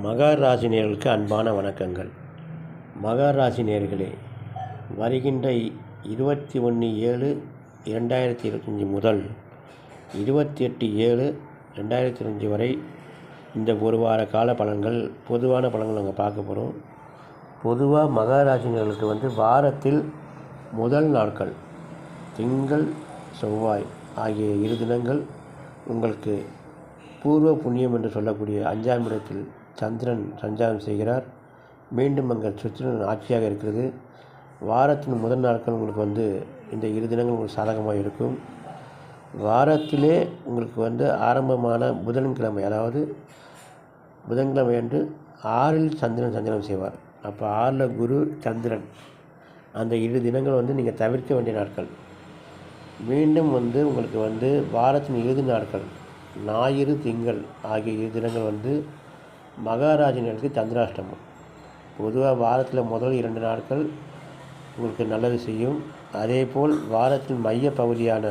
மகர அன்பான வணக்கங்கள். மகர வருகின்ற இருபத்தி ஒன்று ஏழு இரண்டாயிரத்தி இருபத்தஞ்சி முதல் இருபத்தி எட்டு ஏழு ரெண்டாயிரத்தி இருபத்தஞ்சி வரை இந்த ஒரு வார கால பலன்கள் பொதுவான பலன்கள் நாங்கள் பார்க்க போகிறோம் பொதுவாக மகாராசினர்களுக்கு வந்து வாரத்தில் முதல் நாட்கள் திங்கள் செவ்வாய் ஆகிய இரு தினங்கள் உங்களுக்கு பூர்வ புண்ணியம் என்று சொல்லக்கூடிய அஞ்சாம் இடத்தில் சந்திரன் சஞ்சாரம் செய்கிறார். மீண்டும் அங்கே சுக்கிரன் ஆட்சியாக இருக்கிறது. வாரத்தின் முதல் நாட்கள் உங்களுக்கு வந்து இந்த இரு தினங்கள் உங்களுக்கு சாதகமாக இருக்கும். வாரத்திலே உங்களுக்கு வந்து ஆரம்பமான புதன்கிழமை அதாவது புதன்கிழமை அன்று ஆறில் சந்திரன் சஞ்சாரம் செய்வார். அப்போ ஆறில் குரு சந்திரன். அந்த இரு தினங்கள் வந்து நீங்கள் தவிர்க்க வேண்டிய நாட்கள். மீண்டும் வந்து உங்களுக்கு வந்து வாரத்தின் இறுதி நாட்கள் ஞாயிறு திங்கள் ஆகிய இரு தினங்கள் வந்து மகாராஜினருக்கு சந்திராஷ்டமம். பொதுவாக வாரத்தில் முதல் இரண்டு நாட்கள் உங்களுக்கு நல்லது செய்யும். அதேபோல் வாரத்தின் மைய பகுதியான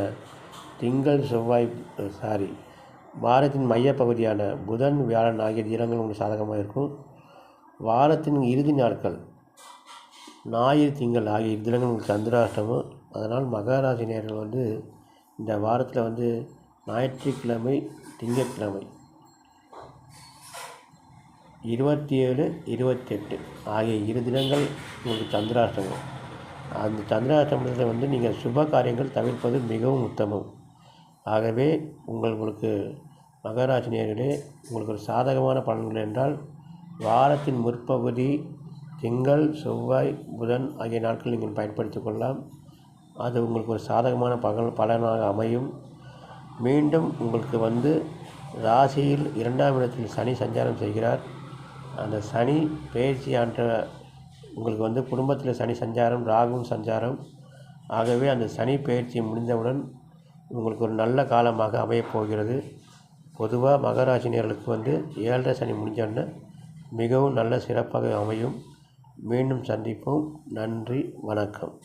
திங்கள் செவ்வாய் சாரி வாரத்தின் மைய பகுதியான புதன் வியாழன் ஆகிய தினங்கள் உங்களுக்கு சாதகமாக இருக்கும். வாரத்தின் இறுதி நாட்கள் ஞாயிறு திங்கள் ஆகிய தினங்கள் உங்களுக்கு சந்திராஷ்டமம். அதனால் மகராசி நேர்கள் வந்து இந்த வாரத்தில் வந்து ஞாயிற்றுக்கிழமை திங்கட்கிழமை இருபத்தி ஏழு இருபத்தெட்டு ஆகிய இரு தினங்கள் உங்களுக்கு சந்திராஷ்டமம். அந்த சந்திராஷ்டமத்தில் வந்து நீங்கள் சுப காரியங்கள் தவிர்ப்பது மிகவும் உத்தமம். ஆகவே உங்களுக்கு மகராசினியர்களே உங்களுக்கு ஒரு சாதகமான பலன்கள் என்றால் வாரத்தின் முற்பகுதி திங்கள் செவ்வாய் புதன் ஆகிய நாட்கள் நீங்கள் பயன்படுத்திக் கொள்ளலாம். அது உங்களுக்கு ஒரு சாதகமான பகல் பலனாக அமையும். மீண்டும் உங்களுக்கு வந்து ராசியில் இரண்டாம் இடத்தில் சனி சஞ்சாரம் செய்கிறார். அந்த சனி பயிற்சி ஆண்ட உங்களுக்கு வந்து குடும்பத்தில் சனி சஞ்சாரம் ராகுவும் சஞ்சாரம். ஆகவே அந்த சனி பயிற்சி முடிந்தவுடன் உங்களுக்கு ஒரு நல்ல காலமாக அமையப் போகிறது. பொதுவாக மகராசினியர்களுக்கு வந்து ஏழரை சனி முடிஞ்சோடனே மிகவும் நல்ல சிறப்பாக அமையும். மீண்டும் சந்திப்போம். நன்றி வணக்கம்.